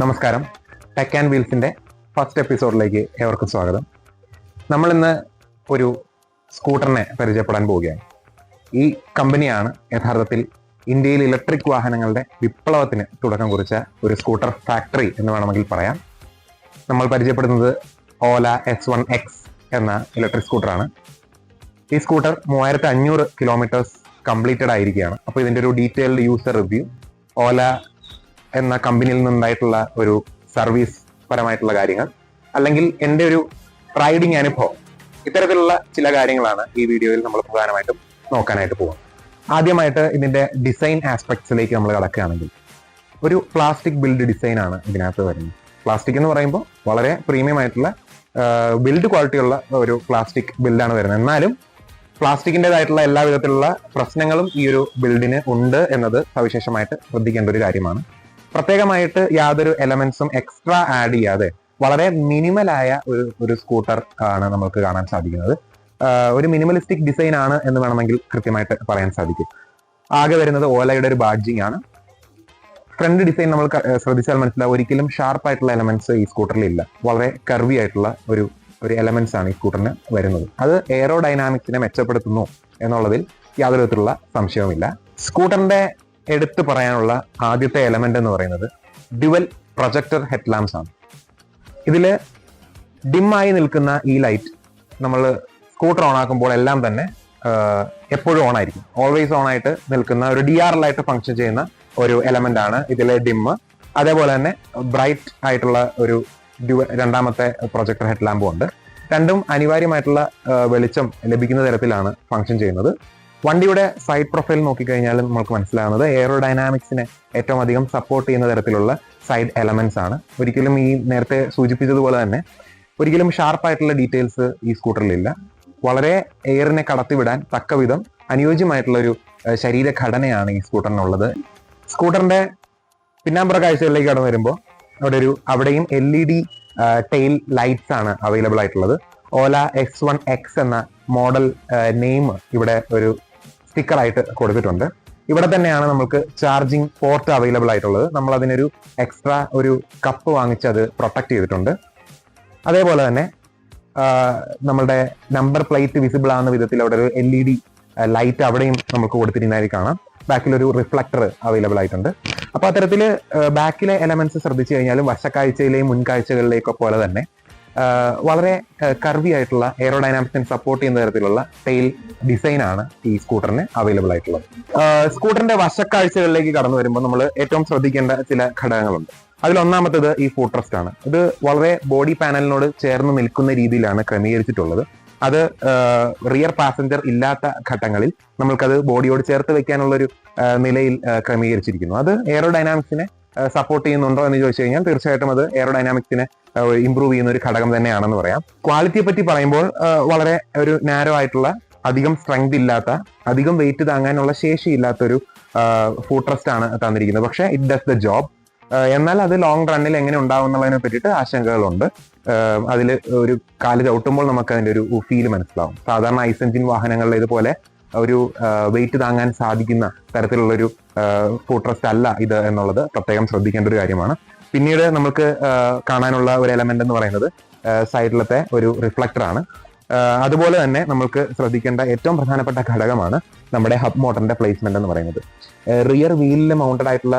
നമസ്കാരം. Tech and വീൽസിന്റെ first എപ്പിസോഡിലേക്ക് ഏവർക്കും സ്വാഗതം. നമ്മൾ ഇന്ന് ഒരു സ്കൂട്ടറിനെ പരിചയപ്പെടാൻ പോവുകയാണ്. ഈ കമ്പനിയാണ് യഥാർത്ഥത്തിൽ ഇന്ത്യയിൽ ഇലക്ട്രിക് വാഹനങ്ങളുടെ വിപ്ലവത്തിന് തുടക്കം കുറിച്ച ഒരു സ്കൂട്ടർ ഫാക്ടറി എന്ന് വേണമെങ്കിൽ പറയാം. നമ്മൾ പരിചയപ്പെടുന്നത് ഓല എസ് വൺ എക്സ് എന്ന ഇലക്ട്രിക് സ്കൂട്ടറാണ് ഈ സ്കൂട്ടർ മൂവായിരത്തി അഞ്ഞൂറ് കിലോമീറ്റേഴ്സ് കംപ്ലീറ്റഡ് ആയിരിക്കുകയാണ്. അപ്പോൾ ഇതിന്റെ ഒരു ഡീറ്റെയിൽഡ് യൂസർ റിവ്യൂ ഓല എന്ന കമ്പനിയിൽ നിന്നുണ്ടായിട്ടുള്ള ഒരു സർവീസ് പരമായിട്ടുള്ള കാര്യങ്ങൾ അല്ലെങ്കിൽ എന്റെ ഒരു റൈഡിങ് അനുഭവം ഇത്തരത്തിലുള്ള ചില കാര്യങ്ങളാണ് ഈ വീഡിയോയിൽ നമ്മൾ പ്രധാനമായിട്ടും നോക്കാനായിട്ട് പോകുന്നത്. ആദ്യമായിട്ട് ഇതിന്റെ ഡിസൈൻ ആസ്പെക്ട്സിലേക്ക് നമ്മൾ കടക്കുകയാണെങ്കിൽ ഒരു പ്ലാസ്റ്റിക് ബിൽഡ് ഡിസൈൻ ആണ് ഇതിനകത്ത് വരുന്നത്. പ്ലാസ്റ്റിക് എന്ന് പറയുമ്പോൾ വളരെ പ്രീമിയം ആയിട്ടുള്ള ബിൽഡ് ക്വാളിറ്റിയുള്ള ഒരു പ്ലാസ്റ്റിക് ബിൽഡാണ് വരുന്നത്. എന്നാലും പ്ലാസ്റ്റിക്കിന്റെതായിട്ടുള്ള എല്ലാ വിധത്തിലുള്ള പ്രശ്നങ്ങളും ഈ ഒരു ബിൽഡിന് ഉണ്ട് എന്നത് സവിശേഷമായിട്ട് ശ്രദ്ധിക്കേണ്ട ഒരു കാര്യമാണ്. പ്രത്യേകമായിട്ട് യാതൊരു എലമെന്റ്സും എക്സ്ട്രാ ആഡ് ചെയ്യാതെ വളരെ മിനിമലായ ഒരു ഒരു സ്കൂട്ടർ ആണ് നമുക്ക് കാണാൻ സാധിക്കുന്നത്. ഒരു മിനിമലിസ്റ്റിക് ഡിസൈൻ ആണ് എന്ന് വേണമെങ്കിൽ കൃത്യമായിട്ട് പറയാൻ സാധിക്കും. ആകെ വരുന്നത് ഓലയുടെ ഒരു ബാഡ്ജിങ് ആണ്. ഫ്രണ്ട് ഡിസൈൻ നമ്മൾ ശ്രദ്ധിച്ചാൽ മനസ്സിലാവും. ഒരിക്കലും ഷാർപ്പ് ആയിട്ടുള്ള എലമെന്റ്സ് ഈ സ്കൂട്ടറിൽ ഇല്ല. വളരെ കർവി ആയിട്ടുള്ള ഒരു ഒരു എലമെന്റ്സ് ആണ് ഈ സ്കൂട്ടറിന് വരുന്നത്. അത് എയറോ ഡൈനാമിക്സിനെ മെച്ചപ്പെടുത്തുന്നു എന്നുള്ളതിൽ യാതൊരു വിധത്തിലുള്ള സംശയവുമില്ല. സ്കൂട്ടറിന്റെ എടുത്തു പറയാനുള്ള ആദ്യത്തെ എലമെന്റ് എന്ന് പറയുന്നത് ഡ്യുവൽ പ്രൊജക്ടർ ഹെഡ് ലാംസ് ആണ് ഇതിൽ ഡിമ്മായി നിൽക്കുന്ന ഈ ലൈറ്റ് നമ്മൾ സ്കൂട്ടർ ഓൺ ആക്കുമ്പോൾ എല്ലാം തന്നെ എപ്പോഴും ഓൺ ആയിരിക്കും. ഓൾവേസ് ഓൺ ആയിട്ട് നിൽക്കുന്ന ഒരു ഡി ആർ ആയിട്ട് ഫംഗ്ഷൻ ചെയ്യുന്ന ഒരു എലമെന്റ് ആണ് ഇതിലെ ഡിമ്മ് അതേപോലെ തന്നെ ബ്രൈറ്റ് ആയിട്ടുള്ള ഒരു രണ്ടാമത്തെ പ്രൊജക്ടർ ഹെഡ് ലാമ്പും ഉണ്ട്. രണ്ടും അനിവാര്യമായിട്ടുള്ള വെളിച്ചം ലഭിക്കുന്ന തരത്തിലാണ് ഫംഗ്ഷൻ ചെയ്യുന്നത്. വണ്ടിയുടെ സൈഡ് പ്രൊഫൈൽ നോക്കിക്കഴിഞ്ഞാൽ നമുക്ക് മനസ്സിലാവുന്നത് എയറോ ഡൈനാമിക്സിനെ ഏറ്റവും അധികം സപ്പോർട്ട് ചെയ്യുന്ന തരത്തിലുള്ള സൈഡ് എലമെന്റ്സ് ആണ്. ഒരിക്കലും ഈ നേരത്തെ സൂചിപ്പിച്ചതുപോലെ തന്നെ ഒരിക്കലും ഷാർപ്പായിട്ടുള്ള ഡീറ്റെയിൽസ് ഈ സ്കൂട്ടറിലില്ല വളരെ എയറിനെ കടത്തിവിടാൻ തക്ക വിധം അനുയോജ്യമായിട്ടുള്ള ഒരു ശരീരഘടനയാണ് ഈ സ്കൂട്ടറിനുള്ളത് സ്കൂട്ടറിന്റെ പിന്നാമ്പുറ കാഴ്ചകളിലേക്ക് കടന്നു വരുമ്പോൾ അവിടെ ഒരു അവിടെയും L E D tail lights ആണ് അവൈലബിൾ ആയിട്ടുള്ളത്. ഓല എക്സ് വൺ എക്സ് എന്ന മോഡൽ നെയിം ഇവിടെ ഒരു സ്റ്റിക്കർ ആയിട്ട് കൊടുത്തിട്ടുണ്ട്. ഇവിടെ തന്നെയാണ് നമുക്ക് ചാർജിങ് പോർട്ട് അവൈലബിൾ ആയിട്ടുള്ളത്. നമ്മൾ അതിനൊരു എക്സ്ട്രാ ഒരു കപ്പ് വാങ്ങിച്ച് അത് പ്രൊട്ടക്ട് ചെയ്തിട്ടുണ്ട്. അതേപോലെ തന്നെ നമ്മുടെ നമ്പർ പ്ലേറ്റ് വിസിബിൾ ആകുന്ന വിധത്തിൽ അവിടെ ഒരു എൽ ഇ ഡി ലൈറ്റ് അവിടെയും നമുക്ക് കൊടുത്തിരുന്നതായി കാണാം. ബാക്കിലൊരു റിഫ്ലക്ടർ അവൈലബിൾ ആയിട്ടുണ്ട്. അപ്പോൾ അത്തരത്തിൽ ബാക്കിലെ എലമെന്റ്സ് ശ്രദ്ധിച്ചു കഴിഞ്ഞാലും വശക്കാഴ്ചയിലെയും മുൻകാഴ്ചകളിലേക്കോ പോലെ തന്നെ വളരെ കർവി ആയിട്ടുള്ള എയറോഡൈനാമിക്സിനെ സപ്പോർട്ട് ചെയ്യുന്ന തരത്തിലുള്ള ടെയിൽ ഡിസൈൻ ആണ് ഈ സ്കൂട്ടറിന് അവൈലബിൾ ആയിട്ടുള്ളത്. സ്കൂട്ടറിന്റെ വശക്കാഴ്ചകളിലേക്ക് കടന്നു വരുമ്പോൾ നമ്മൾ ഏറ്റവും ശ്രദ്ധിക്കേണ്ട ചില ഘടകങ്ങളുണ്ട്. അതിൽ ഒന്നാമത്തത് ഈ ഫൂട്രസ്റ്റ് ആണ്. ഇത് വളരെ ബോഡി പാനലിനോട് ചേർന്ന് നിൽക്കുന്ന രീതിയിലാണ് ക്രമീകരിച്ചിട്ടുള്ളത്. അത് റിയർ പാസഞ്ചർ ഇല്ലാത്ത ഘട്ടങ്ങളിൽ നമ്മൾക്കത് ബോഡിയോട് ചേർത്ത് വെക്കാനുള്ള ഒരു നിലയിൽ ക്രമീകരിച്ചിരിക്കുന്നു. അത് എയറോഡൈനാമിക്സിനെ സപ്പോർട്ട് ചെയ്യുന്നുണ്ടോ എന്ന് ചോദിച്ചു കഴിഞ്ഞാൽ തീർച്ചയായിട്ടും അത് എയറോഡൈനാമിക്സിനെ ഇമ്പ്രൂവ് ചെയ്യുന്ന ഒരു ഘടകം തന്നെയാണെന്ന് പറയാം. ക്വാളിറ്റിയെ പറ്റി പറയുമ്പോൾ വളരെ ഒരു നാരോ ആയിട്ടുള്ള അധികം സ്ട്രെങ്ത് ഇല്ലാത്ത അധികം വെയിറ്റ് താങ്ങാനുള്ള ശേഷി ഇല്ലാത്തൊരു ഫൂട്രസ്റ്റ് ആണ് തന്നിരിക്കുന്നത്. പക്ഷേ ഇറ്റ് ഡസ് ദ ജോബ് എന്നാൽ അത് ലോങ് റണ്ണിൽ എങ്ങനെ ഉണ്ടാവും എന്നുള്ളതിനെ പറ്റിയിട്ട് ആശങ്കകളുണ്ട്. അതിൽ ഒരു കാൽ ചവിട്ടുമ്പോൾ നമുക്ക് അതിന്റെ ഒരു ഫീൽ മനസ്സിലാവും. സാധാരണ ഐസ് എഞ്ചിൻ വാഹനങ്ങളിൽ ഇതുപോലെ ഒരു വെയിറ്റ് താങ്ങാൻ സാധിക്കുന്ന തരത്തിലുള്ള ഒരു ഫൂട്രസ്റ്റ് അല്ല ഇത് എന്നുള്ളത് പ്രത്യേകം ശ്രദ്ധിക്കേണ്ട ഒരു കാര്യമാണ്. പിന്നീട് നമുക്ക് കാണാനുള്ള ഒരു എലമെന്റ് എന്ന് പറയുന്നത് സൈഡിലത്തെ ഒരു റിഫ്ലക്ടർ ആണ്. അതുപോലെ തന്നെ നമുക്ക് ശ്രദ്ധിക്കേണ്ട ഏറ്റവും പ്രധാനപ്പെട്ട ഘടകമാണ് നമ്മുടെ ഹബ് മോട്ടറിന്റെ പ്ലേസ്മെന്റ് എന്ന് പറയുന്നത്. റിയർ വീലിൽ മൗണ്ടഡ് ആയിട്ടുള്ള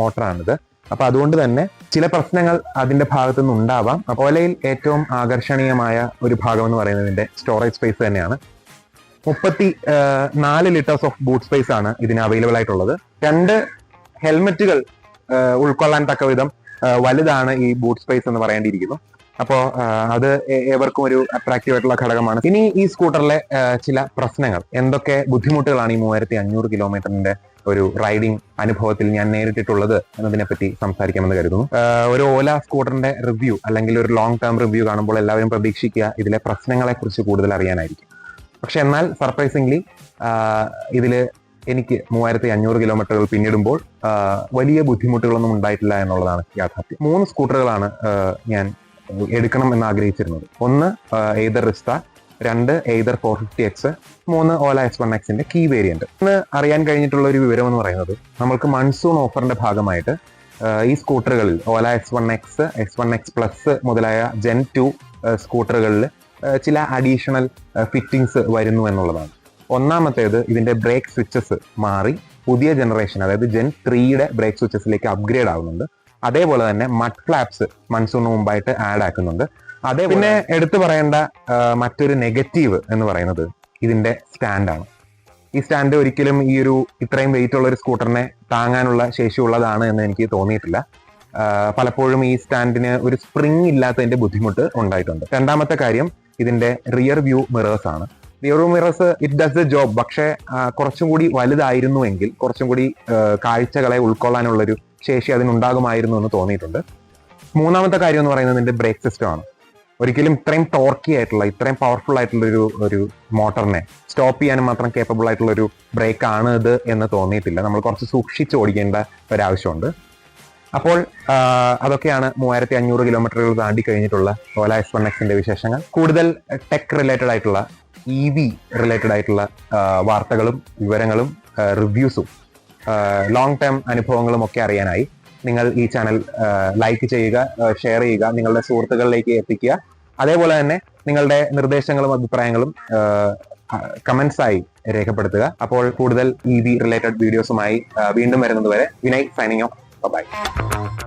മോട്ടറാണിത് അപ്പൊ അതുകൊണ്ട് തന്നെ ചില പ്രശ്നങ്ങൾ അതിന്റെ ഭാഗത്തു നിന്ന് ഉണ്ടാവാം ഓലയിൽ ഏറ്റവും ആകർഷണീയമായ ഒരു ഭാഗം എന്ന് പറയുന്നതിന്റെ സ്റ്റോറേജ് സ്പേസ് തന്നെയാണ് മുപ്പത്തി നാല് ലിറ്റേഴ്സ് ഓഫ് ബൂട്ട് സ്പേസ് ആണ് ഇതിന് അവൈലബിൾ ആയിട്ടുള്ളത്. രണ്ട് ഹെൽമെറ്റുകൾ ഉൾക്കൊള്ളാൻ തക്ക വിധം വലുതാണ് ഈ ബൂട്ട് സ്പേസ് എന്ന് പറയേണ്ടിയിരിക്കുന്നു. അപ്പോ അത് ഏവർക്കും ഒരു അട്രാക്റ്റീവ് ആയിട്ടുള്ള ഘടകമാണ്. ഇനി ഈ സ്കൂട്ടറിലെ ചില പ്രശ്നങ്ങൾ. എന്തൊക്കെ ബുദ്ധിമുട്ടുകളാണ് ഈ മൂവായിരത്തി അഞ്ഞൂറ് കിലോമീറ്ററിന്റെ ഒരു റൈഡിംഗ് അനുഭവത്തിൽ ഞാൻ നേരിട്ടിട്ടുള്ളത് എന്നതിനെ പറ്റി സംസാരിക്കാമെന്ന് കരുതുന്നു. ഒരു ഓല സ്കൂട്ടറിന്റെ റിവ്യൂ അല്ലെങ്കിൽ ഒരു ലോങ് ടേം റിവ്യൂ കാണുമ്പോൾ എല്ലാവരും പ്രതീക്ഷിക്കുക ഇതിലെ പ്രശ്നങ്ങളെ കുറിച്ച് കൂടുതൽ അറിയാനായിരിക്കും. പക്ഷെ എന്നാൽ സർപ്രൈസിംഗ്ലി ഇതിൽ എനിക്ക് മൂവായിരത്തി അഞ്ഞൂറ് കിലോമീറ്ററുകൾ പിന്നിടുമ്പോൾ വലിയ ബുദ്ധിമുട്ടുകളൊന്നും ഉണ്ടായിട്ടില്ല എന്നുള്ളതാണ് യാഥാർത്ഥ്യം. മൂന്ന് സ്കൂട്ടറുകളാണ് ഞാൻ എടുക്കണം എന്ന് ആഗ്രഹിച്ചിരുന്നത്. ഒന്ന് ഏതർ റിസ്ത രണ്ട് ഏതർ ഫോർ ഫിഫ്റ്റി എക്സ് മൂന്ന് ഓല എക്സ് വൺ എക്സിന്റെ കീ വേരിയന്റ്. ഇന്ന് അറിയാൻ കഴിഞ്ഞിട്ടുള്ള ഒരു വിവരം എന്ന് പറയുന്നത് നമ്മൾക്ക് മൺസൂൺ ഓഫറിന്റെ ഭാഗമായിട്ട് ഈ സ്കൂട്ടറുകളിൽ Ola X one X X one X plus മുതലായ ജെൻ ടു സ്കൂട്ടറുകളിൽ ചില അഡീഷണൽ ഫിറ്റിംഗ്സ് വരുന്നു എന്നുള്ളതാണ്. ഒന്നാമത്തേത് ഇതിന്റെ ബ്രേക്ക് സ്വിച്ചസ് മാറി പുതിയ ജനറേഷൻ അതായത് ജെൻ ത്രീയുടെ ബ്രേക്ക് സ്വിച്ചസിലേക്ക് അപ്ഗ്രേഡ് ആവുന്നുണ്ട്. അതേപോലെ തന്നെ മഡ് ഫ്ലാപ്സ് മൺസൂണിന് മുമ്പായിട്ട് ആഡ് ആക്കുന്നുണ്ട്. അതേ പിന്നെ എടുത്തു പറയേണ്ട മറ്റൊരു നെഗറ്റീവ് എന്ന് പറയുന്നത് ഇതിന്റെ സ്റ്റാൻഡാണ് ഈ സ്റ്റാൻഡ് ഒരിക്കലും ഈ ഒരു ഇത്രയും വെയിറ്റ് ഉള്ള ഒരു സ്കൂട്ടറിനെ താങ്ങാനുള്ള ശേഷിയുള്ളതാണ് എന്ന് എനിക്ക് തോന്നിയിട്ടില്ല. പലപ്പോഴും ഈ സ്റ്റാൻഡിന് ഒരു സ്പ്രിങ് ഇല്ലാത്തതിന്റെ ബുദ്ധിമുട്ട് ഉണ്ടായിട്ടുണ്ട്. രണ്ടാമത്തെ കാര്യം ഇതിന്റെ റിയർ വ്യൂ മിറേഴ്സ് ആണ്. Rear view mirrors it does the job പക്ഷേ കുറച്ചും കൂടി വലുതായിരുന്നു എങ്കിൽ കുറച്ചും കൂടി കാഴ്ചകളെ ഉൾക്കൊള്ളാനുള്ളൊരു ശേഷി അതിനുണ്ടാകുമായിരുന്നു എന്ന് തോന്നിയിട്ടുണ്ട്. മൂന്നാമത്തെ കാര്യം എന്ന് പറയുന്നത് ഇതിന്റെ ബ്രേക്ക് സിസ്റ്റം ആണ്. ഒരിക്കലും ഇത്രയും ടോർക്കി ആയിട്ടുള്ള ഇത്രയും പവർഫുൾ ആയിട്ടുള്ള ഒരു ഒരു മോട്ടറിനെ സ്റ്റോപ്പ് ചെയ്യാനും മാത്രം കേപ്പബിൾ ആയിട്ടുള്ള ഒരു ബ്രേക്ക് ആണ് ഇത് എന്ന് തോന്നിയിട്ടില്ല. നമ്മൾ കുറച്ച് സൂക്ഷിച്ച് ഓടിക്കേണ്ട ഒരാവശ്യമുണ്ട്. അപ്പോൾ അതൊക്കെയാണ് മൂവായിരത്തി അഞ്ഞൂറ് കിലോമീറ്ററുകൾ താണ്ടി കഴിഞ്ഞിട്ടുള്ള ഓല എസ് വൺ എക്സിന്റെ വിശേഷങ്ങൾ. കൂടുതൽ ടെക് റിലേറ്റഡ് ആയിട്ടുള്ള ഇ വി റിലേറ്റഡ് ആയിട്ടുള്ള വാർത്തകളും വിവരങ്ങളും റിവ്യൂസും ലോങ് ടേം അനുഭവങ്ങളും ഒക്കെ അറിയാനായി നിങ്ങൾ ഈ ചാനൽ ലൈക്ക് ചെയ്യുക ഷെയർ ചെയ്യുക നിങ്ങളുടെ സുഹൃത്തുക്കളിലേക്ക് എത്തിക്കുക. അതേപോലെ തന്നെ നിങ്ങളുടെ നിർദ്ദേശങ്ങളും അഭിപ്രായങ്ങളും കമന്റ്സ് ആയി രേഖപ്പെടുത്തുക. അപ്പോൾ കൂടുതൽ ഇ വി റിലേറ്റഡ് വീഡിയോസുമായി വീണ്ടും വരുന്നതുവരെ Vinay signing off Bye bye.